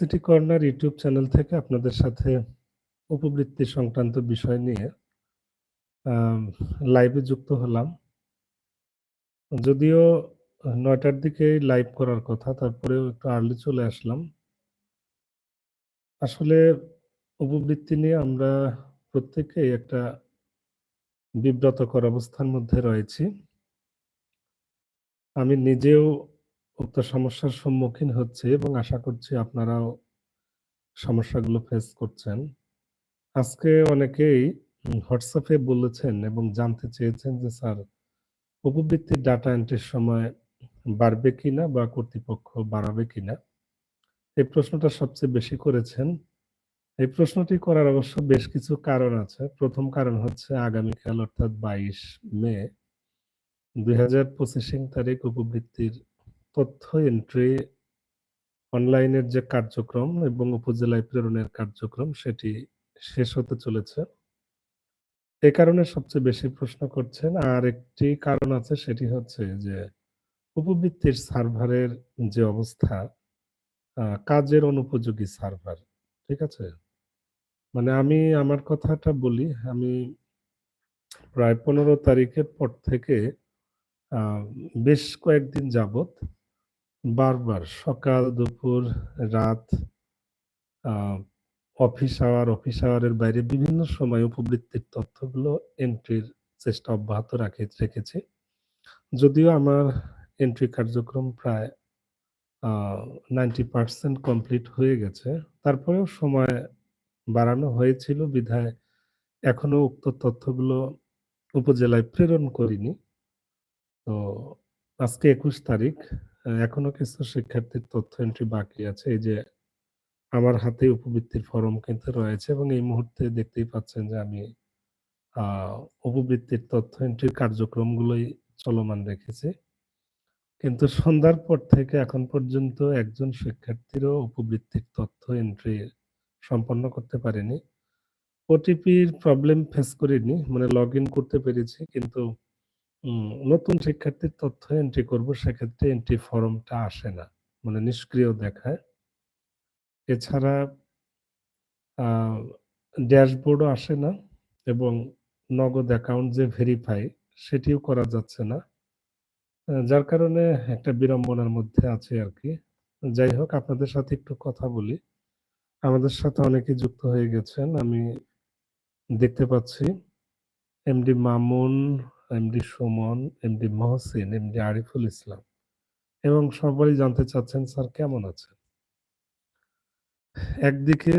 City corner YouTube channel থেকে আপনাদের সাথে উপবৃত্তি সংক্রান্ত বিষয় নিয়ে লাইভে যুক্ত হলাম। যদিও নয়টার ৯ টার দিকেই লাইভ করার কথা, তারপরেও একটু আর্লি চলে আসলাম। আসলে উপবৃত্তি নিয়ে আমরা প্রত্যেকেই একটা বিব্রতকর অবস্থার মধ্যে রয়েছি। আমি নিজেও উক্ত সমস্যার সম্মুখীন হচ্ছি এবং আশা করছি আপনারাও সমস্যাগুলো ফেস করছেন। আজকে অনেকেই হোয়াটসঅ্যাপে বলেছেন এবং জানতে চেয়েছেন যে, "স্যার উপবৃত্তির ডাটা এন্ট্রির সময় বাড়বে কিনা বা কর্তৃপক্ষ বাড়াবে কিনা?" এই প্রশ্নটা সবচেয়ে বেশি করেছেন। এই প্রশ্নটি করার অবশ্য বেশ কিছু কারণ আছে। প্রথম কারণ হচ্ছে আগামীকাল অর্থাৎ ২২ মে ২০২৫ তারিখ উপবৃত্তির তথ্য এন্ট্রি অনলাইনের যে কার্যক্রম এবং উপজেলায় প্রেরণের কার্যক্রম সেটি শেষ হতে চলেছে। এ কারণে সবচেয়ে বেশি প্রশ্ন করছেন। আর একটি কারণ আছে সেটি হচ্ছে যে, উপবৃত্তির সার্ভারের যে অবস্থা, কাজের অনুপযোগী সার্ভার। ঠিক আছে? মানে আমি আমার কথাটা বলি, আমি প্রায় ১৫ তারিখের পর থেকে বেশ কয়েকদিন যাবৎ বারবার সকাল, দুপুর, রাত, অফিস আওয়ার, অফিস আওয়ারের বাইরে বিভিন্ন সময় উপবৃত্তির তথ্যগুলো এন্ট্রির চেষ্টা অব্যাহত রাখে রেখেছি। যদিও আমার এন্ট্রি কার্যক্রম প্রায় আ 90% কমপ্লিট হয়ে গেছে। তারপরেও সময় বাড়ানো হয়েছিল বিধায় এখনও উক্ত তথ্যগুলো উপজেলায় প্রেরণ করিনি। তো আজকে ২১ তারিখ। এখনও কিছু শিক্ষার্থীর তথ্য এন্ট্রি বাকি আছে। এই যে, আমার হাতে উপবৃত্তির ফরম কিন্তু রয়েছে এবং এই মুহূর্তে দেখতেই পাচ্ছেন যে আমি উপবৃত্তির তথ্য এন্ট্রির কার্যক্রমগুলোই চলমান রেখেছি। কিন্তু সন্ধ্যার পর থেকে এখন পর্যন্ত একজন শিক্ষার্থীরও উপবৃত্তির তথ্য এন্ট্রি সম্পন্ন করতে পারিনি। ওটিপির প্রবলেম ফেস করিনি। মানে লগইন করতে পেরেছি। কিন্তু নতুন শিক্ষার্থীর তথ্য এন্ট্রি করব সেক্ষেত্রে এন্ট্রি ফরমটা আসে না। মানে নিষ্ক্রিয় দেখায়। এছাড়া ড্যাশবোর্ডও আসে না এবং নগদ অ্যাকাউন্ট যে ভেরিফাই সেটিও করা যাচ্ছে না। যার কারণে একটা বিড়ম্বনার মধ্যে আছে আর কি যাই হোক আপনাদের সাথে একটু কথা বলি। আমাদের সাথে অনেকে যুক্ত হয়ে গেছেন। আমি দেখতে পাচ্ছি MD Mamun, MD Sumon, MD Mohsin, MD Ariful Islam এবং সবাই জানতে চাচ্ছেন, "স্যার কেমন আছেন?" একদিকে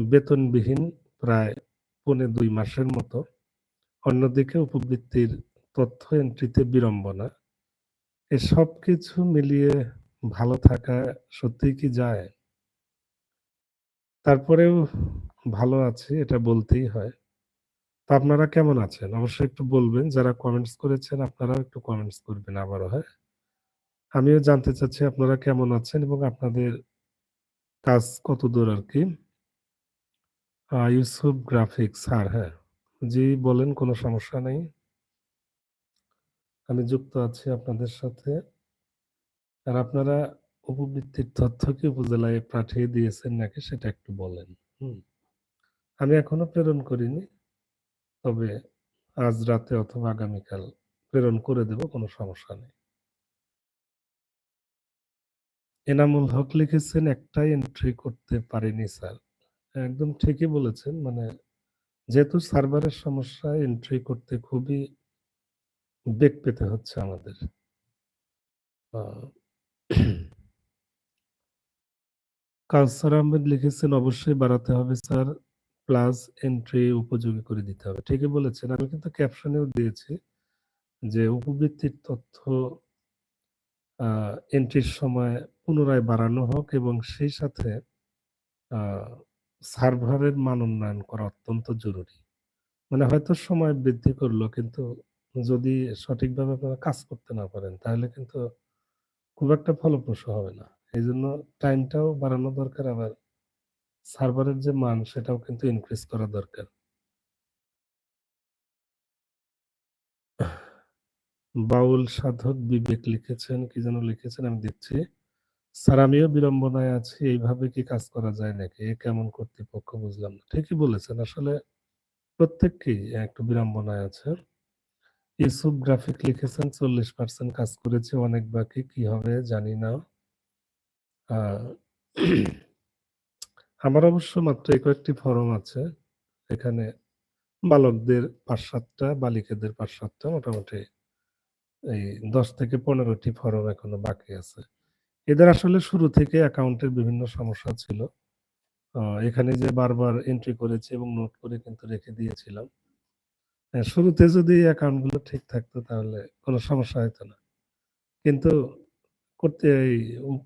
বেতনবিহীন প্রায় পৌনে ২ মাসের মতো। অন্যদিকে উপবৃত্তির তথ্য এন্ট্রিতে বিড়ম্বনা। এই সবকিছু মিলিয়ে ভালো থাকা সত্যিই কি যায়? তারপরেও ভালো আছি এটা বলতেই হয়। তো আপনারা কেমন আছেন? অবশ্যই একটু বলবেন। যারা কমেন্টস করেছেন আপনারাও একটু কমেন্টস করবেন আবারও, হ্যাঁ? আমিও জানতে চাচ্ছি আপনারা কেমন আছেন এবং আপনাদের কাজ কতদূর আরকি? আ ইউসুফ গ্রাফিক্স স্যার, হ্যাঁ। জি বলেন কোনো সমস্যা নেই। আমি যুক্ত আছি আপনাদের সাথে। আর আপনারা উপবৃত্তির তথ্য কি উপজেলায় পাঠিয়ে দিয়েছেন নাকি সেটা একটু বলেন। হুম? আমি এখনও প্রেরণ করিনি। তবে আজ রাতে অথবা আগামীকাল প্রেরণ করে দেব কোনো সমস্যা নেই। এনামুল হক লিখেছেন, "একটাই এন্ট্রি করতে পারিনি স্যার।" একদম ঠিকই বলেছেন। মানে যেহেতু সার্ভারের সমস্যা এন্ট্রি করতে খুবই বেগ পেতে হচ্ছে আমাদের। কাউসার আহমেদ লিখেছেন, "অবশ্যই বাড়াতে হবে স্যার। প্লাস এন্ট্রি উপযোগী করে দিতে হবে।" ঠিকই বলেছেন। আমি কিন্তু ক্যাপশনেও দিয়েছি যে উপবৃত্তির তথ্য এন্ট্রির সময় পুনরায় বাড়ানো হোক এবং সেই সাথে সার্ভারের মান উন্নয়ন করা অত্যন্ত জরুরি। মানে হয়তো সময় বৃদ্ধি করল, কিন্তু যদি সঠিকভাবে আপনারা কাজ করতে না পারেন, তাহলে কিন্তু খুব একটা ফলপ্রসূ হবে না। এই জন্য টাইমটাও বাড়ানো দরকার, আবার সার্ভারের যে মান সেটাও কিন্তু ইনক্রিজ করা দরকার। বাউল সাধক বিবেক লিখেছেন, কি যেন লিখেছেন আমি দেখছি। স্যার আমিও বিড়ম্বনায় আছি। এইভাবে কি কাজ করা যায় নাকি? এ কেমন কর্তৃপক্ষ বুঝলাম না। ঠিকই বলেছেন। আসলে প্রত্যেককেই একটু বিড়ম্বনায় আছে। ইউসুফ গ্রাফিক লিখেছেন ৪০% কাজ করেছে অনেক বাকি। কি হবে জানি না। আমার অবশ্য মাত্র এই কয়েকটি ফরম আছে। এখানে বালকদের ৫-৭ টা, বালিকাদের ৫-৭ টা মোটামুটি এই ১০ থেকে পনেরোটি ফরম এখনও বাকি আছে। এদের আসলে শুরু থেকে অ্যাকাউন্টের বিভিন্ন সমস্যা ছিল। এখানে যে বারবার এন্ট্রি করেছি এবং নোট করে কিন্তু রেখে দিয়েছিলাম। হ্যাঁ, শুরুতে যদি অ্যাকাউন্টগুলো ঠিক থাকতো তাহলে কোনো সমস্যা হতো না। কিন্তু করতে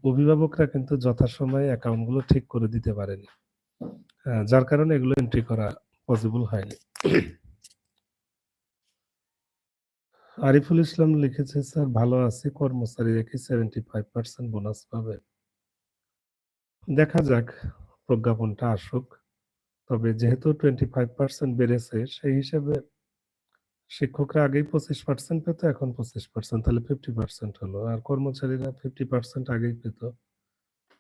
অভিভাবকরা কিন্তু যথাসময়ে অ্যাকাউন্টগুলো ঠিক করে দিতে পারেনি। যার কারণে এগুলো এন্ট্রি করা পসিবল হয়নি। আরিফুল ইসলাম লিখেছে, "স্যার ভালো আছি। কর্মচারীরা কি 75% বোনাস পাবে?" দেখা যাক প্রজ্ঞাপনটা আসুক। তবে যেহেতু 25% বেড়েছে সেই হিসেবে শিক্ষকরা আগেই 25% পেত, এখন 25% তাহলে 50% হলো। আর কর্মচারীরা 50% আগেই পেত।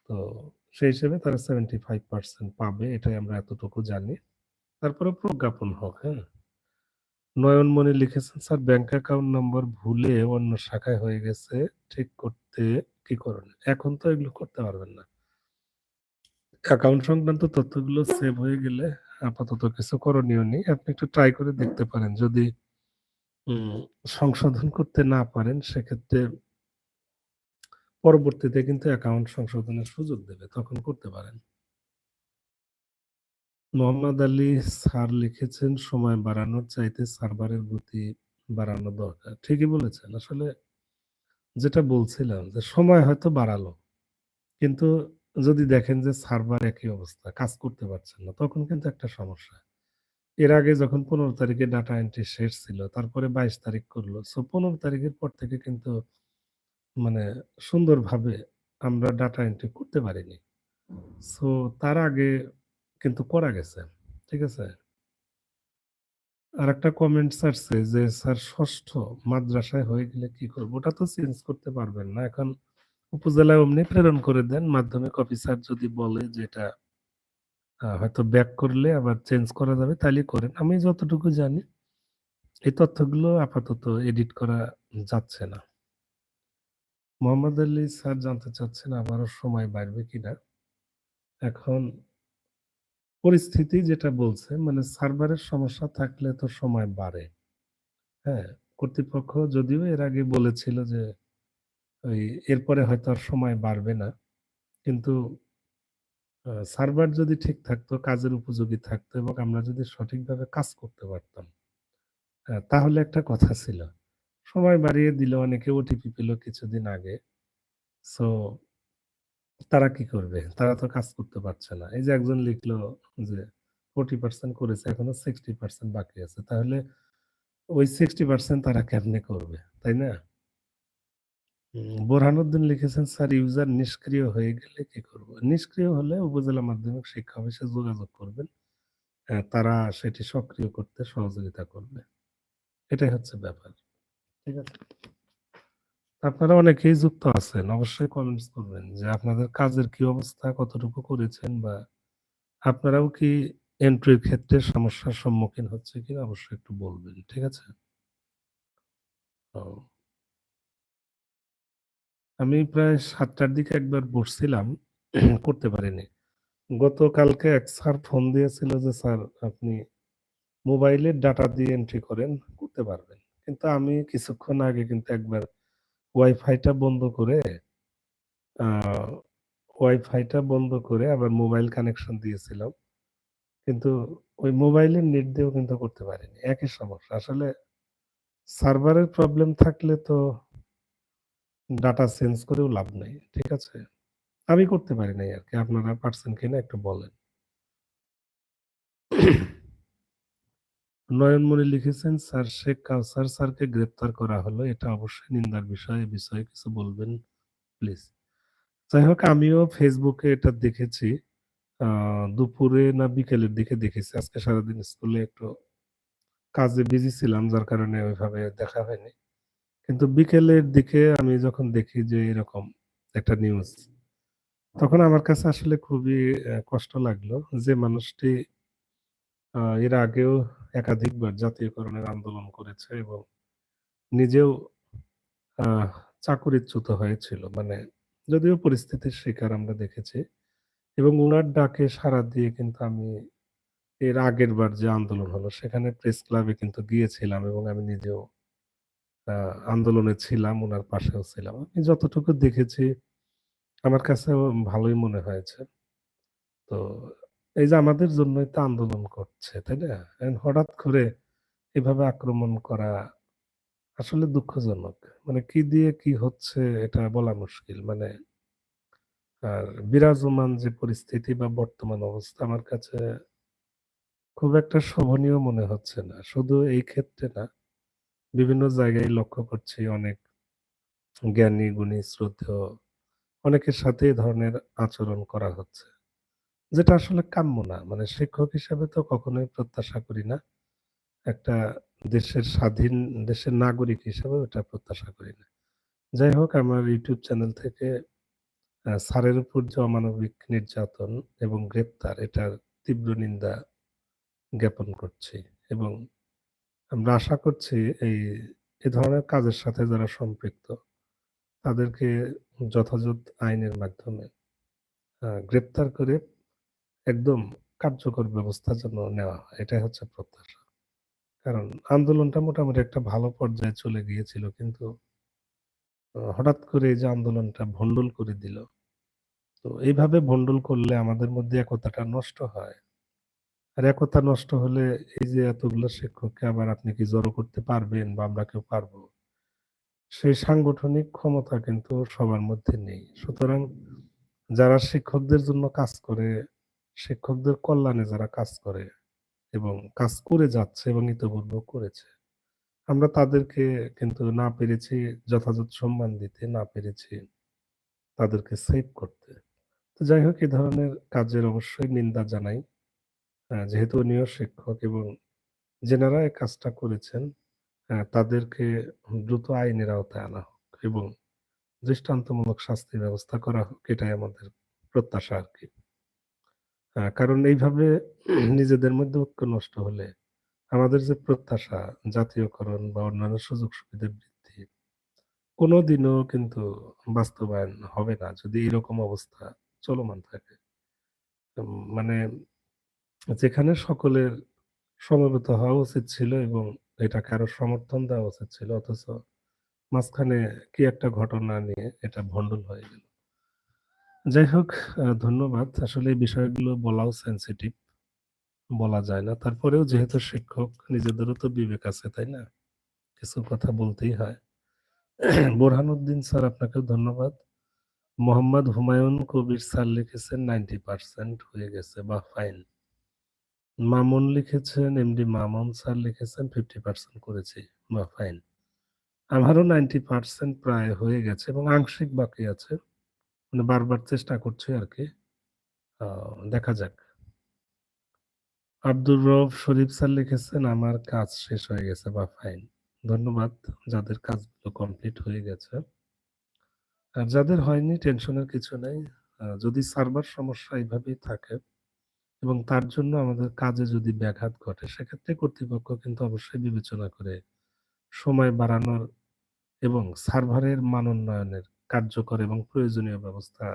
তো সেই হিসেবে তারা 75% পাবে এটাই আমরা এতটুকু জানি। তারপরে প্রজ্ঞাপন হোক, হ্যাঁ? নয়নমণি লিখেছেন, "স্যার ব্যাংক অ্যাকাউন্ট নম্বর ভুলে অন্য শাখায় হয়ে গেছে। ঠিক করতে কি করণীয়?" এখন তো এগুলো করতে পারবেন না। অ্যাকাউন্ট সংক্রান্ত তথ্যগুলো সেভ হয়ে গেলে আপাতত কিছু করণীয় নেই। আপনি একটু ট্রাই করে দেখতে পারেন। যদি সংশোধন করতে না পারেন সেক্ষেত্রে পরবর্তীতে কিন্তু অ্যাকাউন্ট সংশোধনের সুযোগ দেবে। তখন করতে পারেন। মোহাম্মদ আলী স্যার লিখেছেন, "সময় বাড়ানোর চাইতে সার্ভারের গতি বাড়ানো দরকার।" ঠিকই বলেছেন। আসলে যেটা বলছিলাম যে সময় হয়তো বাড়ালো। কিন্তু যদি দেখেন যে সার্ভার একই অবস্থা, কাজ করতে পারছেন না, তখন কিন্তু একটা সমস্যা। এর আগে যখন ১৫ তারিখে ডাটা এন্ট্রি শেষ ছিল, তারপরে ২২ তারিখ করল সো ১৫ তারিখের পর থেকে কিন্তু মানে সুন্দরভাবে আমরা ডাটা এন্ট্রি করতে পারিনি। সো তার আগে কিন্তু করা গেছে। ঠিক আছে? আরেকটা কমেন্টস আসছে যে, "স্যার ষষ্ঠ মাদ্রাসায় হয়ে গেলে কি করব ওটা তো চেঞ্জ করতে পারবেন না। এখন উপজেলায় অমনি প্রেরণ করে দেন। মাধ্যমিক অফিসার যদি বলে যে এটা হয়তো ব্যাক করলে আবার চেঞ্জ করা যাবে তাহলে করেন। আমি যতটুকু জানি, এই তথ্যগুলো আপাতত এডিট করা যাচ্ছে না। মোহাম্মদ আলী স্যার জানতে চাচ্ছেন আবারও সময় বাড়বে কিনা? এখন পরিস্থিতি যেটা বলছে মানে সার্ভারের সমস্যা থাকলে তো সময় বাড়ে। হ্যাঁ? কর্তৃপক্ষ যদিও এর আগে বলেছিল যে, ওই এরপরে হয়তো আর সময় বাড়বে না। কিন্তু সার্ভার যদি ঠিক থাকতো, কাজের উপযোগী থাকতো এবং আমরা যদি সঠিকভাবে কাজ করতে পারতাম। তাহলে একটা কথা ছিল। সময় বাড়িয়ে দিল অনেকে ওটিপি পেল কিছুদিন আগে। সো তারা কি করবে? তারা তো কাজ করতে পারছে না। এই যে একজন লিখলো যে 40% করেছে এখনও 60% বাকি আছে। তাহলে ওই 60% তারা কেমনে করবে? তাই না? বোরহানুদ্দিন লিখেছেন, "স্যার ইউজার নিষ্ক্রিয় হয়ে গেলে কি করব?" নিষ্ক্রিয় হলে উপজেলা মাধ্যমিক শিক্ষা অফিসে যোগাযোগ করবেন। তারা সেটি সক্রিয় করতে সহযোগিতা করবে। এটাই হচ্ছে ব্যাপার। ঠিক আছে? আপনারা অনেকেই যুক্ত আছেন। অবশ্যই কমেন্টস করবেন যে আপনাদের কাজের কি অবস্থা, কতটুকু করেছেন বা আপনারাও কি এন্ট্রির ক্ষেত্রে সমস্যার সম্মুখীন হচ্ছে কিনা অবশ্যই একটু বলবেন। ঠিক আছে? ও। আমি প্রায় সাতটার দিকে একবার বসছিলাম, করতে পারিনি। গতকালকে এক স্যার ফোন দিয়েছিল যে, "স্যার আপনি মোবাইলের ডাটা দিয়ে এন্ট্রি করেন, করতে পারবেন।" কিন্তু আমি কিছুক্ষণ আগে কিন্তু একবার ওয়াইফাইটা বন্ধ করে ওয়াইফাইটা বন্ধ করে আবার মোবাইল কানেকশন দিয়েছিলাম। কিন্তু ওই মোবাইলের নেট দিয়েও কিন্তু করতে পারিনি। একই সমস্যা। আসলে সার্ভারের প্রবলেম থাকলে তো ডাটা চেঞ্জ করেও লাভ নাই। ঠিক আছে? আমি করতে পারি নাই আর কি আপনারা পারছেন কিনা একটু বলেন। নয়নমণি লিখেছেন, "স্যার শেখ কাউসার স্যারকে গ্রেপ্তার করা হলো। এটা অবশ্যই নিন্দার বিষয়। বিষয়ে কিছু বলবেন প্লিজ।" যাই হোক আমিও ফেসবুকে এটা দেখেছি। দুপুরে না বিকেলের দিকে দেখেছি। আজকে সারাদিন স্কুলে একটু কাজে বিজি ছিলাম যার কারণে ওইভাবে দেখা হয়নি। কিন্তু বিকেলের দিকে আমি যখন দেখি যে এরকম একটা নিউজ তখন আমার কাছে আসলে খুবই কষ্ট লাগল যে মানুষটি এর আগেও একাধিকবার জাতীয়করণের আন্দোলন করেছে এবং নিজেও চাকরিচ্যুত হয়েছিল। মানে যদিও পরিস্থিতির শিকার আমরা দেখেছি এবং উনার ডাকে সাড়া দিয়ে কিন্তু আমি এর আগেরবার যে আন্দোলন হলো, সেখানে প্রেস ক্লাবে কিন্তু গিয়েছিলাম এবং আমি নিজেও আন্দোলনে ছিলাম, ওনার পাশেও ছিলাম। আমি যতটুকু দেখেছি আমার কাছে ভালোই মনে হয়েছে। তো এই যে আমাদের জন্যই তো আন্দোলন করছে, তাই না? হঠাৎ করে এভাবে আক্রমণ করা আসলে দুঃখজনক। মানে কি দিয়ে কি হচ্ছে এটা বলা মুশকিল। মানে আর বিরাজমান যে পরিস্থিতি বা বর্তমান অবস্থা আমার কাছে খুব একটা শোভনীয় মনে হচ্ছে না। শুধু এই ক্ষেত্রে না, বিভিন্ন জায়গায় লক্ষ্য করছি অনেক জ্ঞানী, গুণী, শ্রদ্ধেয় অনেকের সাথে এ ধরনের আচরণ করা হচ্ছে। যেটা আসলে কাম্য না। মানে শিক্ষক হিসাবে তো কখনোই প্রত্যাশা করি না। একটা দেশের স্বাধীন দেশের নাগরিক হিসেবেও এটা প্রত্যাশা করি না। যাই হোক আমার ইউটিউব চ্যানেল থেকে স্যারের উপর যে অমানবিক নির্যাতন এবং গ্রেপ্তার এটার তীব্র নিন্দা জ্ঞাপন করছি এবং আমরা আশা করছি এই, এ ধরনের কাজের সাথে যারা সম্পৃক্ত, তাদেরকে যথাযথ আইনের মাধ্যমে গ্রেপ্তার করে একদম কার্যকর ব্যবস্থা যেন নেওয়া। এটাই হচ্ছে প্রত্যাশা। কারণ আন্দোলনটা মোটামুটি একটা ভালো পর্যায়ে চলে গিয়েছিল, কিন্তু হঠাৎ করে যে আন্দোলনটা ভন্ডুল করে দিল। তো এইভাবে ভন্ডুল করলে আমাদের মধ্যে একতাটা নষ্ট হয়। আর একতা নষ্ট হলে এই যে এতগুলো শিক্ষককে আবার আপনি কি জড়ো করতে পারবেন বা আমরা কেউ পারব? সেই সাংগঠনিক ক্ষমতা কিন্তু সবার মধ্যে নেই। সুতরাং যারা শিক্ষকদের জন্য কাজ করে, শিক্ষকদের কল্যাণে যারা কাজ করে এবং কাজ করে যাচ্ছে এবং ইতিপূর্বেও করেছে। আমরা তাদেরকে কিন্তু না পেরেছি যথাযথ সম্মান দিতে, না পেরেছি তাদেরকে সেভ করতে। তো যাই হোক এ ধরনের কাজের অবশ্যই নিন্দা জানাই। যেহেতু উনিও শিক্ষক এবং যেনারা এই কাজটা করেছেন তাদেরকে দ্রুত আইনের আওতায় আনা হোক এবং দৃষ্টান্তমূলক শাস্তির ব্যবস্থা করা হোক, এটাই আমাদের প্রত্যাশা আর কি কারণ এইভাবে নিজেদের মধ্যে ঐক্য নষ্ট হলে আমাদের যে প্রত্যাশা, জাতীয়করণ বা অন্যান্য সুযোগ সুবিধা বৃদ্ধি, কোনোদিনও কিন্তু বাস্তবায়ন হবে না যদি এরকম অবস্থা চলমান থাকে। মানে যেখানে সকলের সমবেত হওয়া উচিত ছিল এবং এটাকে আরও সমর্থন দেওয়া উচিত ছিল অথচ মাঝখানে কি একটা ঘটনা নিয়ে এটা ভন্ডুল হয়ে গেল। যাই হোক ধন্যবাদ। আসলে এই বিষয়গুলো বলাও সেন্সিটিভ বলা যায় না। তারপরেও যেহেতু শিক্ষক নিজেদেরও তো বিবেক আছে, তাই না? কিছু কথা বলতেই হয়। বোরহানুদ্দিন স্যার আপনাকেও ধন্যবাদ। মোহাম্মদ হুমায়ুন কবির স্যার লিখেছেন 90% হয়ে গেছে বাহ! ফাইন। মামুন লিখেছেন, এমডি মামুন স্যার লিখেছেন 50% করেছি। বাহ! ফাইন। আমারও 90% প্রায় হয়ে গেছে এবং আংশিক বাকি আছে। মানে বারবার চেষ্টা করছি আর কি দেখা যাক। আব্দুর রউফ শরীফ স্যার লিখেছেন, আমার কাজ শেষ হয়ে গেছে। বা ফাইন। ধন্যবাদ যাদের কাজগুলো কমপ্লিট হয়ে গেছে। আর যাদের হয়নি টেনশনের কিছু নাই। যদি সার্ভার সমস্যা এভাবেই থাকে এবং তার জন্য আমাদের কাজে যদি ব্যাঘাত ঘটে সেক্ষেত্রে কর্তৃপক্ষ কিন্তু অবশ্যই বিবেচনা করে সময় বাড়ানোর এবং সার্ভারের মান উন্নয়নের কার্যকর এবং প্রয়োজনীয় ব্যবস্থা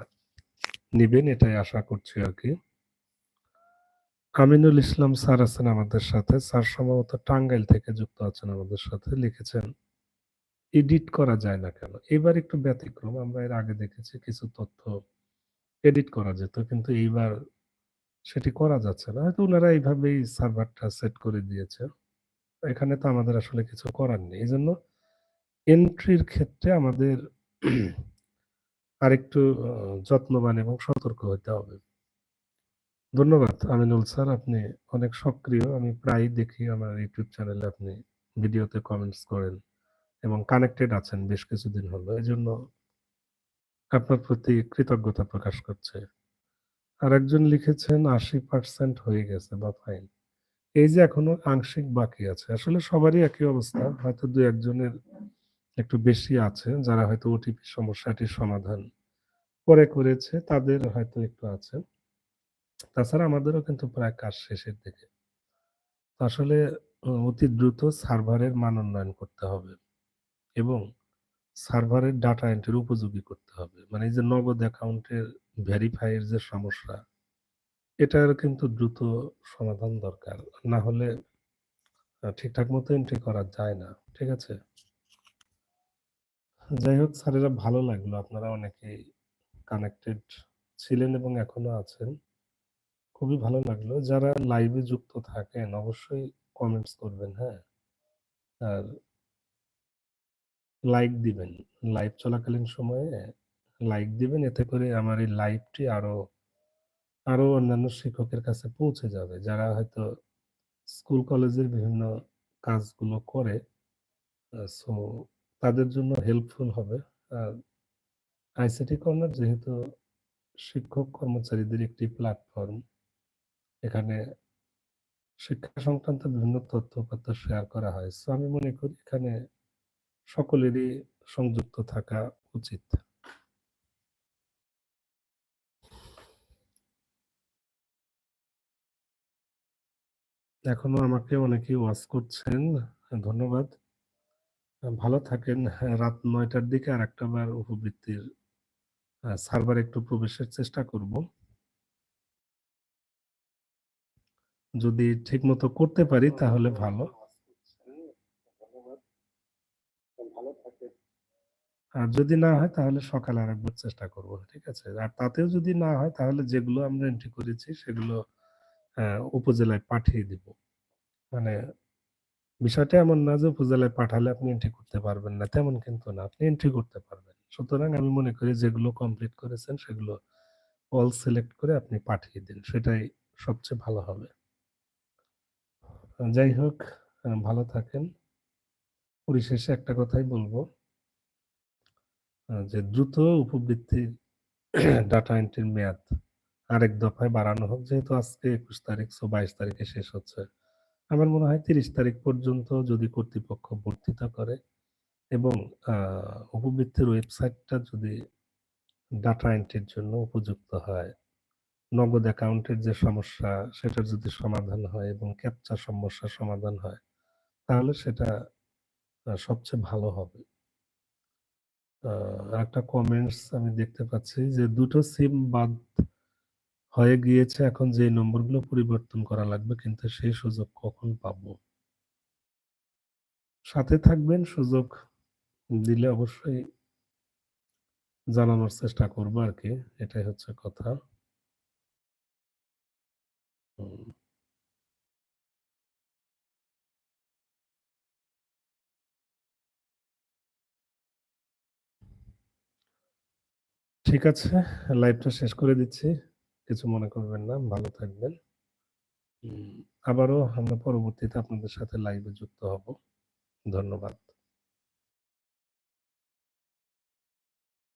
নেবেন এটাই আশা করছি আর কি আমিনুল ইসলাম স্যার আছেন আমাদের সাথে। স্যার সম্ভবত টাঙ্গাইল থেকে যুক্ত আছেন আমাদের সাথে। লিখেছেন, এডিট করা যায় না কেন? এবার একটু ব্যতিক্রম। আমরা এর আগে দেখেছি কিছু তথ্য এডিট করা যেত। কিন্তু এইবার সেটি করা যাচ্ছে না। হয়তো ওনারা এইভাবেই সার্ভারটা সেট করে দিয়েছে। এখানে তো আমাদের আসলে কিছু করার নেই। এই জন্য এন্ট্রির ক্ষেত্রে আমাদের আরেকটু যত্নবান এবং সতর্ক হইতে হবে। ধন্যবাদ আমিনুল স্যার। আপনি অনেক সক্রিয়। আমি প্রায়ই দেখি আমার ইউটিউব চ্যানেলে আপনি ভিডিওতে কমেন্টস করেন এবং কানেক্টেড আছেন বেশ কিছুদিন হলো। এই জন্য আপনার প্রতি কৃতজ্ঞতা প্রকাশ করছি। আরেকজন লিখেছেন ৮০% হয়ে গেছে বা ফাইন। এই যে এখনও আংশিক বাকি আছে। আসলে সবারই একই অবস্থা। হয়তো দু একজনের একটু বেশি আছে, যারা হয়তো ওটিপি সমস্যাটির সমাধান পরে করেছে, তাদের হয়তো একটু আছে। তাছাড়া আমাদেরও কিন্তু প্রায় কাজ শেষের দিকে। আসলে অতি দ্রুত সার্ভারের মান উন্নয়ন করতে হবে এবং সার্ভারের ডাটা এন্ট্রির উপযোগী করতে হবে। মানে এই যে নগদ অ্যাকাউন্টের ভেরিফাই এর যে সমস্যা, এটার কিন্তু দ্রুত সমাধান দরকার। না হলে ঠিকঠাক মতো এন্ট্রি করা যায় না। ঠিক আছে? যাই হোক স্যারেরা ভালো লাগল। আপনারা অনেকেই কানেক্টেড ছিলেন এবং এখনও আছেন। খুবই ভালো লাগল। যারা লাইভে যুক্ত থাকেন অবশ্যই কমেন্টস করবেন, হ্যাঁ? আর লাইক দিবেন। লাইভ চলাকালীন সময়ে লাইক দিবেন। এতে করে আমার এই লাইভটি আরও, আরও অন্যান্য শিক্ষকের কাছে পৌঁছে যাবে। যারা হয়তো স্কুল কলেজের বিভিন্ন কাজগুলো করে সো তাদের জন্য হেল্পফুল হবে। আর আইসিটি কর্নার যেহেতু শিক্ষক কর্মচারীদের একটি প্ল্যাটফর্ম। এখানে শিক্ষা সংক্রান্ত বিভিন্ন তথ্য-উপাত্ত শেয়ার করা হয়। সো আমি মনে করি এখানে সকলেরই সংযুক্ত থাকা উচিত। এখনও আমাকে অনেকেই ওয়াচ করছেন। ধন্যবাদ। ভালো থাকেন। রাত ৯ টার দিকে আরেকটা বার উপবৃত্তির সার্ভার একটু প্রবেশের চেষ্টা করব। যদি ঠিকমতো করতে পারি তাহলে ভালো। আর যদি না হয় তাহলে সকালে আরেকবার চেষ্টা করব। ঠিক আছে? আর তাতেও যদি না হয় তাহলে যেগুলো আমরা এন্ট্রি করেছি সেগুলো উপজেলায় পাঠিয়ে দিব। মানে বিষয়টা এমন না যে উপজেলায় পাঠালে আপনি এন্ট্রি করতে পারবেন না। তেমন কিন্তু না। আপনি এন্ট্রি করতে পারবেন। সুতরাং আমি মনে করি যেগুলো কমপ্লিট করেছেন সেগুলো অল সিলেক্ট করে আপনি পাঠিয়ে দিন। সেটাই সবচেয়ে ভালো হবে। যাই হোক ভালো থাকেন। পরিশেষে একটা কথাই বলব যে দ্রুত উপবৃত্তির ডাটা এন্ট্রির মেয়াদ আরেক দফায় বাড়ানো হোক। যেহেতু আজকে ২১ তারিখ সো ২২ তারিখে শেষ হচ্ছে। আমার মনে হয় ৩০ তারিখ পর্যন্ত যদি কর্তৃপক্ষ বর্ধিত করে এবং উপবৃত্তির ওয়েবসাইটটা যদি ডাটা এন্ট্রির জন্য উপযুক্ত হয়, নগদ অ্যাকাউন্টের যে সমস্যা সেটার যদি সমাধান হয় এবং ক্যাপচা সমস্যার সমাধান হয়, তাহলে সেটা সবচেয়ে ভালো হবে। একটা কমেন্টস আমি দেখতে পাচ্ছি যে দুটো সিম বাদ হয়ে গিয়েছে। এখন যে নম্বরগুলো পরিবর্তন করা লাগবে কিন্তু সেই সুযোগ কখন পাব সাথে থাকবেন। সুযোগ দিলে অবশ্যই জানানোর চেষ্টা করব আর কি এটাই হচ্ছে কথা। ঠিক আছে। লাইভটা শেষ করে দিচ্ছি। কিছু মনে করবেন না। ভালো থাকবেন। আবারও আমরা পরবর্তীতে আপনাদের সাথে লাইভে যুক্ত হব। ধন্যবাদ।